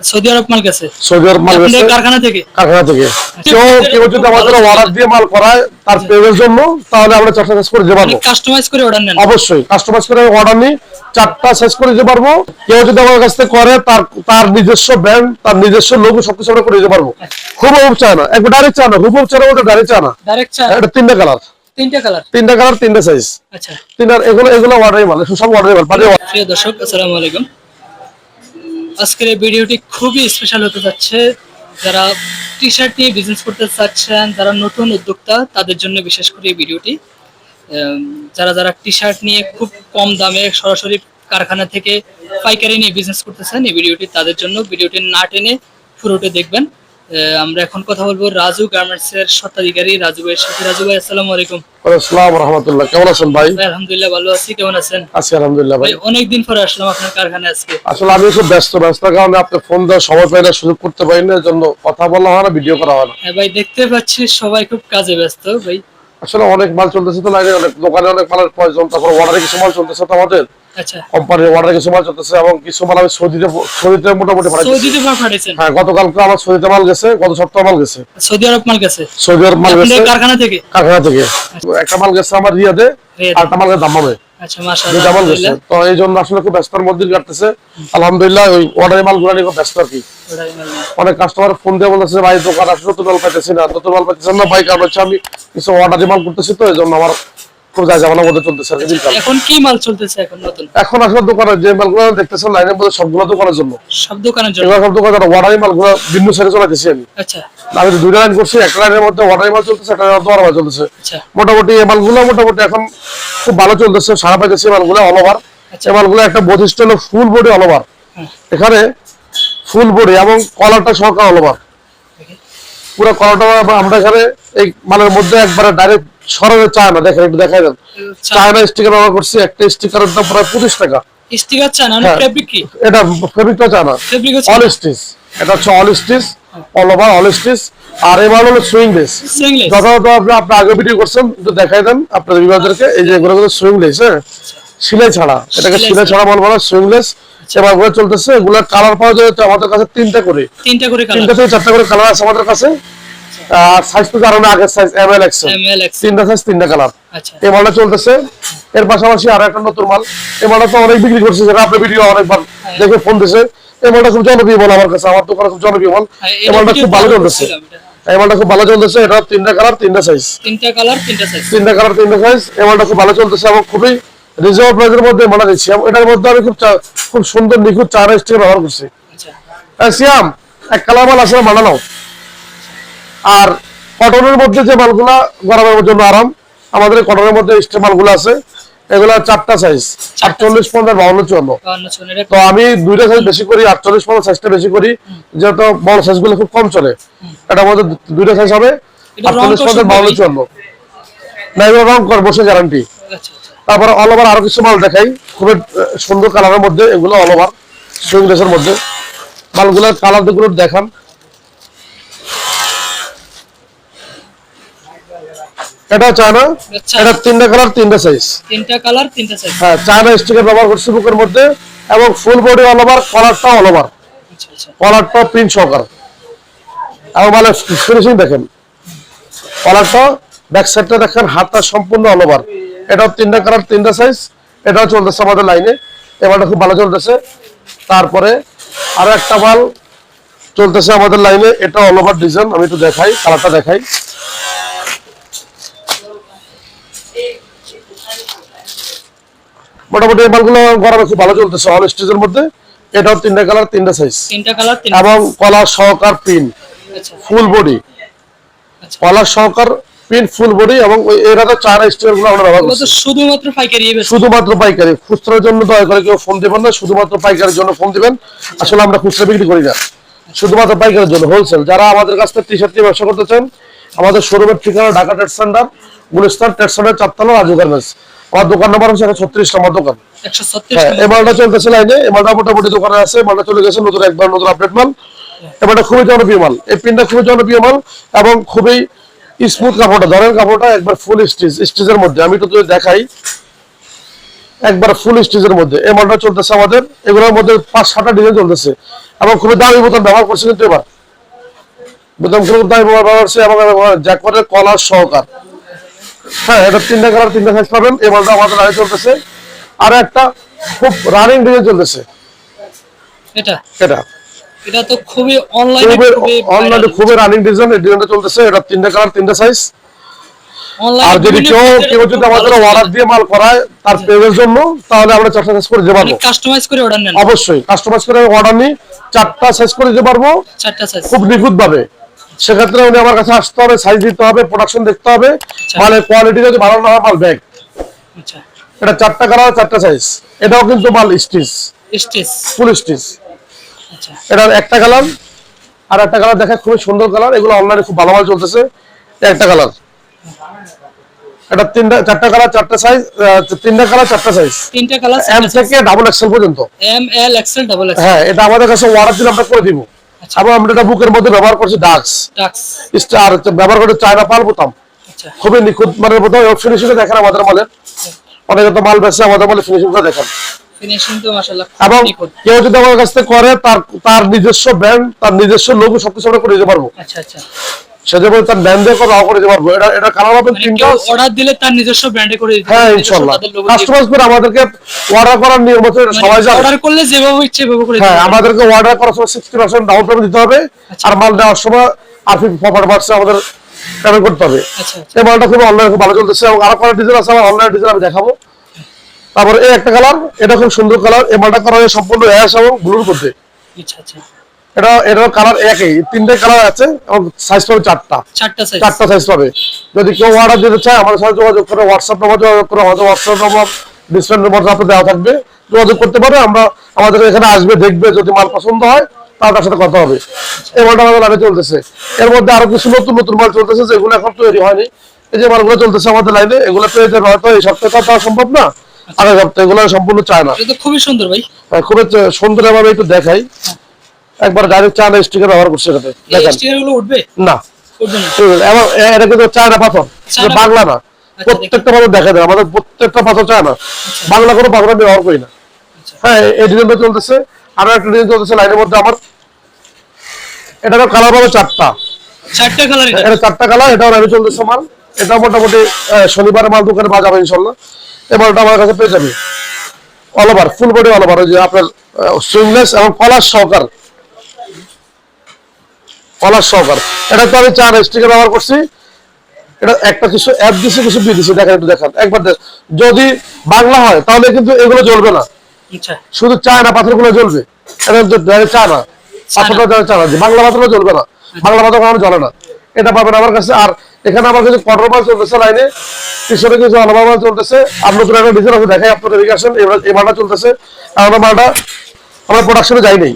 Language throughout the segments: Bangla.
সৌদি আরব মাল গেছে। সৌদি আরব মাল গেছে। কারখানা থেকে? কারখানা থেকে। কেউ কেউ যদি আমাদের অর্ডার দিয়ে মাল করায় তার পেজের জন্য তাহলে আমরা চারটা সাইজ করে দিতে পারব। কাস্টমাইজ করে অর্ডার নেন। অবশ্যই কাস্টমাইজ করে অর্ডার নিই চারটা সাইজ করে দিতে পারব। কেউ যদি আমার কাছ থেকে করে তার তার নিজস্ব ব্র্যান্ড তার নিজস্ব লোগো সবকিছু আমরা করে দিতে পারব। খুব চায় না একবার ডাইরেক্ট চায় না হুবহুব চায় না ডাইরেক্ট চায় না ডাইরেক্ট চা এটা তিনটা কালার তিনটা কালার তিনটা কালার তিনটা সাইজ আচ্ছা। তিনটা এগুলো এগুলো অর্ডারই মাল সব অর্ডারই মাল। প্রিয় দর্শক আসসালামু আলাইকুম। আজকের এই ভিডিওটি খুবই স্পেশাল হতে যাচ্ছে। যারা টি শার্ট নিয়ে বিজনেস করতে চাচ্ছেন, যারা নতুন উদ্যোক্তা, তাদের জন্য বিশেষ করে এই ভিডিওটি। যারা যারা টি শার্ট নিয়ে খুব কম দামে সরাসরি কারখানা থেকে পাইকারি নিয়ে বিজনেস করতেছেন, এই ভিডিওটি তাদের জন্য। ভিডিওটি না টেনে পুরোটা দেখবেন। আমরা এখন কথা বলব রাজু গার্মেন্টস এর স্বত্বাধিকারী রাজু ভাইয়ের সাথে রাজু ভাই, আসসালামু আলাইকুম। আসসালাম রহমতুল্লাহ। কেমন আছেন ভাই? আলহামদুলিল্লাহ ভালো আছি। কেমন আছেন? আছি আলহামদুলিল্লাহ ভাই। অনেকদিন পরে আসলাম আপনার কারখানায় আজকে। আসলে আমি খুব ব্যস্ত ব্যস্ততার কারণে আপনি ফোন দেওয়ার সময় পাই না সুযোগ করতে পারি না কথা বলা হয় না ভিডিও করা হয় না। হ্যাঁ ভাই দেখতে পাচ্ছি সবাই খুব কাজে ব্যস্ত ভাই। আসলে অনেক মাল চলতেছে তো লাইনে অনেক দোকানে অনেক মালের প্রয়োজন তারপর অর্ডারে কিছু মাল চলতেছে তো আমাদের। কোম্পানির অর্ডারে কিছু মাল চলতেছে এবং কিছু মাল আমি সৌদিতে সৌদিতে মোটামুটি সৌদিতে হ্যাঁ গতকালকে আমার সৌদিতে মাল গেছে গত সপ্তাহ মাল গেছে। সৌদি আরব মাল গেছে? সৌদি আরব মাল গেছে। কারখানা থেকে? কারখানা থেকে। একটা মাল গেছে আমার রিয়াদে রিয়াদে। আর একটা মাল গেছে দাম্মামে আচ্ছা তো এই জন্য আসলে খুব ব্যস্তর মধ্যে কাটতেছে। আলহামদুলিল্লাহ ওই অর্ডারের মালগুলো নিয়ে ব্যস্ত আর কি। অনেক কাস্টমার ফোন দিয়ে বলতেছে ভাই দোকান আসলে নতুন মাল পাইতেছি না মাল পাইতেছেন না ভাই কারণ হচ্ছে আমি কিছু মাল করতেছি তো এই জন্য আমার মধ্যে চলতেছে। এখন কি মাল চলতেছে এখন নতুন? এখন আসলে দোকানে যে মালগুলো দেখতেছেন লাইনের মধ্যে সবগুলো দোকানের জন্য। সব দোকানের জন্য? এগুলো সব দোকানের অর্ডারি মালগুলো ভিন্ন সাইডে চলাইতেছি আমি। আচ্ছা। আমি দুইটা লাইন করছি একটা লাইনের মধ্যে মাল চলতেছে একটা লাইনের মধ্যে মাল চলতেছে। আচ্ছা। মোটামুটি এই মালগুলো মোটামুটি এখন খুব ভালো চলতেছে সারা পাইতেছে এই মালগুলো অল ওভার আচ্ছা। এই মালগুলো একটা বৈশিষ্ট্য হলো ফুল বডি অল ওভার হ্যাঁ। এখানে ফুল বডি এবং কলারটা সহকার অল ওভার পুরো কলারটা আমরা এখানে এই মালের মধ্যে একবারে ডাইরেক্ট সরাতে চায় না দেখেন একটু দেখাই দেন। চায়না স্টিকার ব্যবহার করছি একটা স্টিকারের দাম প্রায় পঁচিশ টাকা। স্টিকার চান না। ফেব্রিক কি? এটা ফেব্রিকটা চায় না অল স্টিচ এটা হচ্ছে all stitch all over all stitch আর এবার হলো সুইং সিংলেস যথাযথ আপনি আপনি আগে ভিডিও করছেন একটু দেখাই দেন আপনাদের বিভাগদেরকে এই যে এগুলো কিন্তু সুইংলেস হ্যাঁ? সিলাই ছাড়া। এটাকে সিলাই ছাড়া মাল বলা সুইংলেস এবারগুলো চলতেছে এগুলো কালার পাওয়া যায় আমাদের কাছে তিনটা করে। তিনটা করে তিনটা থেকে চারটা করে কালার আছে আমাদের কাছে। আর সাইজ তো জানো না আগের সাইজ এম এল এক্স তিনটা সাইজ তিনটা কালার আচ্ছা। এই মালটা চলতেছে। এর পাশাপাশি আরও একটা নতুন মাল এই মালটা তো অনেক বিক্রি করছে যেটা আপনি ভিডিও অনেকবার হ্যাঁ। দেখে ফোন দিছে। এই মালটা খুব জনপ্রিয় মাল আমার কাছে আমার দোকানে খুব জনপ্রিয় মাল হ্যাঁ, এই মালটা খুব ভালো চলতেছে। এই মালটা খুব ভালো চলতেছে এটা তিনটা কালার তিনটা সাইজ তিনটা কালার তিনটা সাইজ তিনটা কালার তিনটা সাইজ এই মালটা খুব ভালো চলতেছে এবং খুবই মধ্যে মালা দিচ্ছি। এটার মধ্যে আমি খুব খুব সুন্দর নিখুঁত চার ব্যবহার করছি। আচ্ছা। হ্যাঁ, সিয়াম এক কালার মাল আসলে মানা নাও। আর কটনের মধ্যে যে মালগুলা গরমের জন্য আরাম আমাদের কটনের মধ্যে মালগুলো আছে। এগুলা চারটা সাইজ আটচল্লিশ পঞ্চাশ বাউন্ন চুয়ান্ন। তো আমি দুইটা সাইজ বেশি করি আটচল্লিশ পঞ্চাশ সাইজটা বেশি করি যেহেতু বড় সাইজগুলো খুব কম চলে। এটার মধ্যে দুইটা সাইজ হবে আটচল্লিশ পঞ্চাশ বাউন্ন। চুয়ান্ন। না এগুলো রং কর বসে গ্যারান্টি আচ্ছা আচ্ছা। তারপরে অল ওভার আরও কিছু মাল দেখাই খুবই সুন্দর কালারের মধ্যে এগুলো অল ওভার সুইং ড্রেসের মধ্যে। মালগুলোর কালার দেখান। এটা চায়না আচ্ছা। এটা তিনটা কালার তিনটা সাইজ তিনটা কালার তিনটা সাইজ হ্যাঁ চায়না স্টিকার ব্যবহার করছি বুকের মধ্যে এবং ফুল বডি অল ওভার কলারটা অল ওভার কলারটা প্রিন্ট সহকার। এবং মানে ফিনিশিং দেখেন। কলারটা ব্যাক সাইডটা দেখেন হাতটা সম্পূর্ণ অল ওভার এটাও তিনটা কালার তিনটা সাইজ এটাও চলতেছে আমাদের লাইনে এবারটা খুব ভালো চলতেছে। তারপরে আরও একটা মাল চলতেছে আমাদের লাইনে এটা অল ওভার ডিজাইন আমি একটু দেখাই কালারটা দেখাই। মোটামুটি এই মালগুলো গরমে খুব ভালো চলতেছে অল স্টেজের মধ্যে। এটাও তিনটা কালার তিনটা সাইজ তিনটা কালার এবং সহকার পিন। আচ্ছা। ফুল বডি আচ্ছা। সহকার পিন ফুল বডি এবং এরা তো চার স্টিকারগুলো আমরা ব্যবহার করছি। শুধুমাত্র পাইকারি শুধুমাত্র পাইকারি। খুচরার জন্য দয়া করে কেউ ফোন দিবেন না শুধুমাত্র পাইকারের জন্য ফোন দিবেন। আসলে আমরা খুচরা বিক্রি করি না। শুধুমাত্র পাইকারের জন্য হোলসেল যারা আমাদের কাছ থেকে টি শার্ট নিয়ে ব্যবসা করতে চান আমাদের শোরুমের ঠিকানা Dhaka trade centre Gulistan trade centre চারতলা রাজু গার্মেন্টস আমার দোকান নাম্বার হচ্ছে ছত্রিশ নম্বর দোকান। মালটা চলতেছে লাইনে মোটামুটি দোকানে আছে চলে গেছে নতুন একবার নতুন আপডেট মাল। খুবই জনপ্রিয় মাল। এই পিনটা খুবই জনপ্রিয় মাল এবং খুবই স্মুথ কাপড়টা ধরেন কাপড়টা একবার ফুল স্টিচ স্টিচের মধ্যে। আমি তো দেখাই একবার ফুল স্টিচের মধ্যে। এই মালটা চলতেছে আমাদের এগুলোর মধ্যে পাঁচ সাতটা ডিজাইন চলতেছে এবং খুবই দামি বোতাম ব্যবহার করছে কিন্তু এবার। বোতাম খুব দামি ব্যবহার করছে এবং কলার সহকার। হ্যাঁ এটা তিনটা কালার তিনটা সাইজ পাবেন। এই মালটা আমাদের লাইনে চলতেছে। আর একটা খুব রানিং ডিজাইন চলতেছে। এটা? এটা। এটা তো খুবই অনলাইনে খুবই খুবই অনলাইনে খুবই রানিং ডিজাইন এই ডিজাইনটা চলতেছে। এটা তিনটা কালার তিনটা সাইজ আর যদি কেউ কেউ যদি আমাদের অর্ডার দিয়ে মাল করায় তার পেজের জন্য তাহলে আমরা চারটা সাইজ করে দিতে পারব কাস্টমাইজ করে অর্ডার নেন। অবশ্যই। কাস্টমাইজ করে অর্ডার নিই। চারটা সাইজ করে দিতে পারব চারটা সাইজ খুব নিখুঁত ভাবে সেক্ষেত্রে উনি আমার কাছে আসতে হবে সাইজ দিতে হবে প্রোডাকশন দেখতে হবে। আচ্ছা। মালের কোয়ালিটি যদি ভালো না হয় মাল ব্যাগ আচ্ছা। এটা চারটা কালার চারটা সাইজ এটাও কিন্তু মাল স্টিচ স্টেজ ফুল স্টিচ এটার একটা কালার আর একটা কালার দেখা খুবই সুন্দর কালার এগুলো অনলাইনে খুব ভালো ভালো চলতেছে। একটা কালার এটা তিনটা চারটা কালার চারটা সাইজ তিনটা কালার চারটা সাইজ তিনটা কালার এম থেকে ডাবল এক্সেল পর্যন্ত। M L XL double XL হ্যাঁ এটা আমাদের কাছে অর্ডার দিলে আমরা করে দিব। এবং আমরা এটা বুকের মধ্যে ব্যবহার করছি ডাক্স। ডাক্স। স্টার ব্যবহার করে চায়না পাল বোতাম। আচ্ছা। খুবই নিখুঁত মানের বোতাম দেখেন আমাদের মালের। অনেকে তো মাল বেচে আমাদের মালের ফিনিশিংটা দেখেন। এবং কেউ যদি আমার কাছ থেকে করে তার তার নিজস্ব ব্র্যান্ড তার নিজস্ব লোক সবকিছু আমরা করে দিতে পারব। আচ্ছা আচ্ছা। সে তার ব্র্যান্ড করে করে পারব। এটা এটা কালার হবে মানে তিনটা অর্ডার দিলে তার নিজস্ব ব্র্যান্ডে করে দিতে হ্যাঁ। কাস্টমাইজ করে আমাদেরকে অর্ডার করার নিয়ম এটা সবাই জানে। অর্ডার করলে যেভাবে ইচ্ছে সেভাবে করে হ্যাঁ আমাদেরকে অর্ডার করার সময় সিক্সটি পার্সেন্ট ডাউন পেমেন্ট দিতে হবে আচ্ছা। আর মাল দেওয়ার সময় বাড়ছে আমাদের পেমেন্ট করতে হবে। আচ্ছা আচ্ছা। এই মালটা খুব অনলাইন খুব ভালো চলতেছে এবং আরও কয়েকটা ডিজাইন আছে আমার অনলাইন ডিজাইন আমি দেখাবো। তারপরে এই একটা কালার এটা খুব সুন্দর কালার এই মালটা করা হয় সম্পূর্ণ অ্যাশ এবং ব্লুর মধ্যে। আচ্ছা আচ্ছা। এটা এটার কালার একই তিনটে কালার আছে এবং সাইজ পাবে চারটা। চারটা সাইজ চারটা সাইজ পাবে। যদি কেউ অর্ডার দিতে চায় আমাদের সাথে যোগাযোগ করে হোয়াটসঅ্যাপ নম্বর যোগাযোগ করে আমাদের হোয়াটসঅ্যাপ নম্বর ডিসপ্লে নম্বর আপনার দেওয়া থাকবে। যোগাযোগ করতে পারে আমরা আমাদের এখানে আসবে দেখবে যদি মাল পছন্দ হয় তার সাথে কথা হবে। এই মালটা আমাদের লাইনে চলতেছে। এর মধ্যে আরও কিছু নতুন নতুন মাল চলতেছে যেগুলো এখন তৈরি হয়নি। এই যে মালগুলো চলতেছে আমাদের লাইনে এগুলো পেয়ে যাবে হয়তো এই সপ্তাহে তো পাওয়া সম্ভব না আগে সপ্তাহে এগুলো সম্পূর্ণ চায় না। খুবই সুন্দর ভাই। খুবই সুন্দর ভাবে একটু দেখাই। একবার ডাইরেক্ট চায়না স্টিকার ব্যবহার করছে এটাতে। উঠবে? না। এটা কিন্তু চায়না পাথর। বাংলা না। আচ্ছা, প্রত্যেকটা পাথর দেখা যায় আমাদের প্রত্যেকটা পাথর চায়না বাংলা কোনো পাথর আমি ব্যবহার করি না। আচ্ছা। হ্যাঁ এই ডিজাইনটা চলতেছে। আরও একটা ডিজাইন চলতেছে লাইনের মধ্যে আমার। এটা কালার পাবে চারটা। চারটা কালার এটা চারটা কালার এটাও লাইনে চলতেছে মাল এটা মোটামুটি শনিবারে মাল দোকানে বাজাবে ইনশাল্লাহ। এই মালটা আমার কাছে পেয়ে যাবে। All over full body all over ওই যে আপনার সুইমলেস এবং কলার সহকার। কলার সহকার। এটা তো আমি চার স্টিকার ব্যবহার করছি। এটা একটা কিছু অ্যাপ দিছে কিছু বি দিছে। দেখেন একটু দেখান। একবার দেখ যদি বাংলা হয় তাহলে কিন্তু এগুলো জ্বলবে না। আচ্ছা। শুধু চায় না পাথরগুলো জ্বলবে। এটা তো direct চায় না পাথরটা direct চায় না যে বাংলা পাথরগুলো জ্বলবে না। বাংলা পাথর কখনো জ্বলে না। এটা পাবেন আমার কাছে। আর এখানে আমার কাছে কটর মাল চলতেছে লাইনে। পিছনে কিছু আলাদা মাল চলতেছে। আর নতুন একটা ডিজাইন আছে দেখাই আসেন। এবার এই মালটা চলতেছে। আর আমার মালটা আমরা প্রোডাকশনে যাই নাই।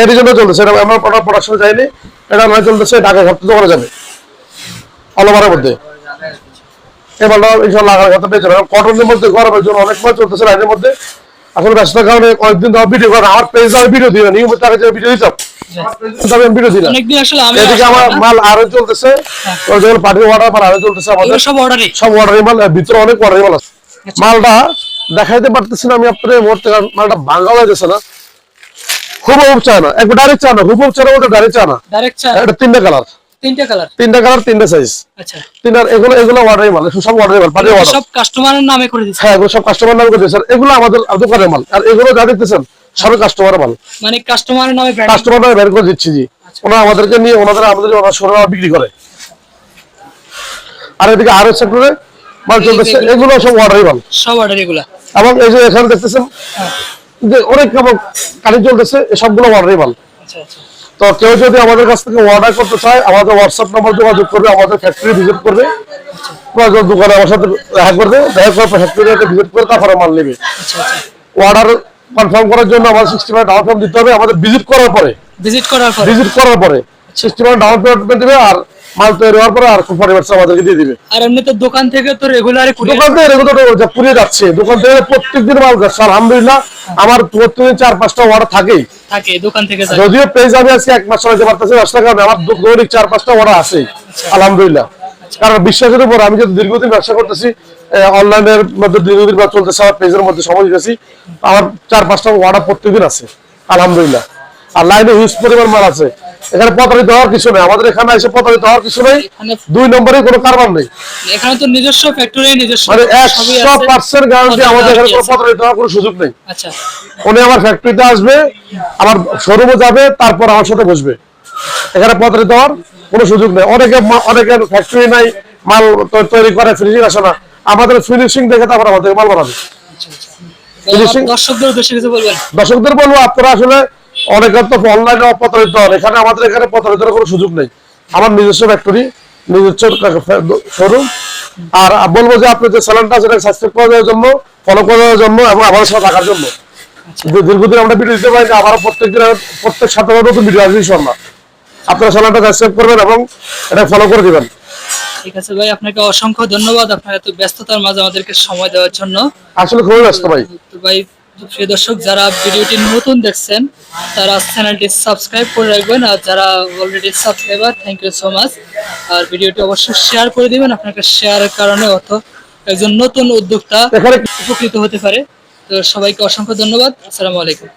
এই ডিজাইনটা চলতেছে। এটা আমার প্রোডাকশনে যাইনি। এটা নয় চলতেছে ঢাকা ঘাটতে দোকানে যাবে। মধ্যে। মালটা ইনশাল্লাহ আগামী ঘাটতে পেয়ে যাবে। কটনের মধ্যে গরমের জন্য অনেক মাল চলতেছে লাইনের মধ্যে। আসলে ব্যস্ততার কারণে অনেকদিন ধরে ভিডিও করে। আমার পেজ আমি ভিডিও দিই না। নিয়মিত আগে যে ভিডিও দিতাম। কিন্তু আমি ভিডিও দিই না। অনেকদিন আসলে আমি এদিকে আমার মাল আরও চলতেছে। পার্টির অর্ডার মাল আরও চলতেছে আমাদের। সব অর্ডারই সব অর্ডারি মাল। ভিতরে অনেক অর্ডারি মাল আছে। মালটা দেখাইতে পারতেছি না আমি আপনার মুহূর্তে। মালটা ভাঙা হয়ে গেছে না। খুব চায় না একবার ডাইরেক্ট না খুব অভাব না ডাইরেক্ট চায় না ডাইরেক্ট এটা তিনটা কালার তিনটা কালার তিনটা কালার তিনটা সাইজ আচ্ছা। তিনটা এগুলো এগুলো অর্ডারি মাল সব অর্ডারি মাল পার্টি সব কাস্টমারের নামে করে দিচ্ছে। হ্যাঁ এগুলো সব কাস্টমার নাম করে স্যার এগুলো আমাদের দোকানের মাল। আর এগুলো যা দেখতেছেন সবই কাস্টমারের মাল। মানে কাস্টমারের নামে কাস্টমার নামে বের করে দিচ্ছি জি। ওনারা আমাদেরকে নিয়ে ওনাদের আমাদের ওনার বিক্রি করে। আর এদিকে আরও সেক্টরে মাল চলতেছে এগুলো সব অর্ডারি মাল। সব অর্ডার এগুলা। এবং এই যে এখানে দেখতেছেন যে অনেক কালি চলতেছে সবগুলো আচ্ছা আচ্ছা। তো কেউ যদি আমাদের কাছ থেকে অর্ডার করতে চায় আমাদের হোয়াটসঅ্যাপ নম্বর যোগাযোগ করবে আমাদের ফ্যাক্টরি ভিজিট করবে। প্রয়োজন দোকানে আমার সাথে দেখা করবে দেখা করে ভিজিট করে তারপরে মাল নেবে। আচ্ছা আচ্ছা। অর্ডার কনফার্ম করার জন্য আমাদের সিক্সটি ফাইভ ডাউন পেমেন্ট দিতে হবে আমাদের ভিজিট করার পরে। ভিজিট করার পর। ভিজিট করার পরে। সিক্সটি ফাইভ ডাউন পেমেন্ট দিবে আর মাল তৈরি হওয়ার পরে আর আমাদেরকে দিয়ে দিবে। আর এমনি তো দোকান থেকে তো রেগুলারই কুরিয়ার দোকান থেকে রেগুলার পুড়িয়ে যাচ্ছে। দোকান থেকে প্রত্যেক দিন মাল যাচ্ছে। আলহামদুলিল্লাহ আমার প্রত্যেকদিন চার পাঁচটা অর্ডার থাকেই। থাকে দোকান থেকে যদিও পেজ আমি আজকে এক মাস চালাতে পারতেছি ব্যবসার কারণে আমার দৈনিক চার পাঁচটা অর্ডার আছে আলহামদুলিল্লাহ। কারণ বিশ্বাসের উপর আমি যদি দীর্ঘদিন ব্যবসা করতেছি অনলাইনের মধ্যে দীর্ঘদিন বা চলতেছে আমার পেজের মধ্যে সময় দিতেছি আমার চার পাঁচটা অর্ডার প্রত্যেকদিন আছে আলহামদুলিল্লাহ। আর লাইনে হিউজ পরিমাণ মাল আছে। এখানে প্রতারিত হওয়ার কিছু নেই। আমাদের এখানে এসে প্রতারিত হওয়ার কিছু নেই। দুই নম্বরে কোনো কারবার নেই। এখানে তো নিজস্ব ফ্যাক্টরি নিজস্ব মানে সবই একশো আছে। পার্সেন্ট গ্যারান্টি আমাদের এখানে কোনো প্রতারিত হওয়ার কোনো সুযোগ নেই। আচ্ছা। উনি আমার ফ্যাক্টরিতে আসবে আমার শোরুমে যাবে তারপর আমার সাথে বসবে। এখানে প্রতারিত হওয়ার কোনো সুযোগ নেই। অনেকে অনেকের ফ্যাক্টরি নাই মাল তৈরি করে ফিনিশিং আসে না। আমাদের ফিনিশিং দেখে তারপর আমাদের মাল বানাবে। কিছু বলবেন? দর্শকদের বলব আপনারা আসলে অনেকের তো অনলাইনে অপ্রতারিত হন। এখানে আমাদের এখানে প্রতারিত কোনো সুযোগ নেই। আমার নিজস্ব ফ্যাক্টরি নিজস্ব শোরুম আর বলব যে আপনি যে চ্যানেলটা সেটা সাবস্ক্রাইব করার জন্য ফলো করার জন্য এবং আমাদের সাথে থাকার জন্য। দীর্ঘদিন আমরা ভিডিও দিতে পারি আবার প্রত্যেকদিন প্রত্যেক সপ্তাহে নতুন ভিডিও আসবে ইনশাল্লাহ আপনারা চ্যানেলটা সাবস্ক্রাইব করবেন এবং এটা ফলো করে দিবেন। ঠিক আছে ভাই আপনাকে অসংখ্য ধন্যবাদ। আপনার এত ব্যস্ততার মাঝে আমাদেরকে সময় দেওয়ার জন্য। আসলে খুবই ব্যস্ত ভাই। ভাই প্রিয় দর্শক যারা ভিডিওটি নতুন দেখছেন তারা চ্যানেলটি সাবস্ক্রাইব করে রাখবেন। আর যারা already subscriber thank you so much আর ভিডিওটি অবশ্যই শেয়ার করে দিবেন আপনাকে শেয়ারের কারণে অত একজন নতুন উদ্যোক্তা উপকৃত হতে পারে। তো সবাইকে অসংখ্য ধন্যবাদ। আসসালামু আলাইকুম।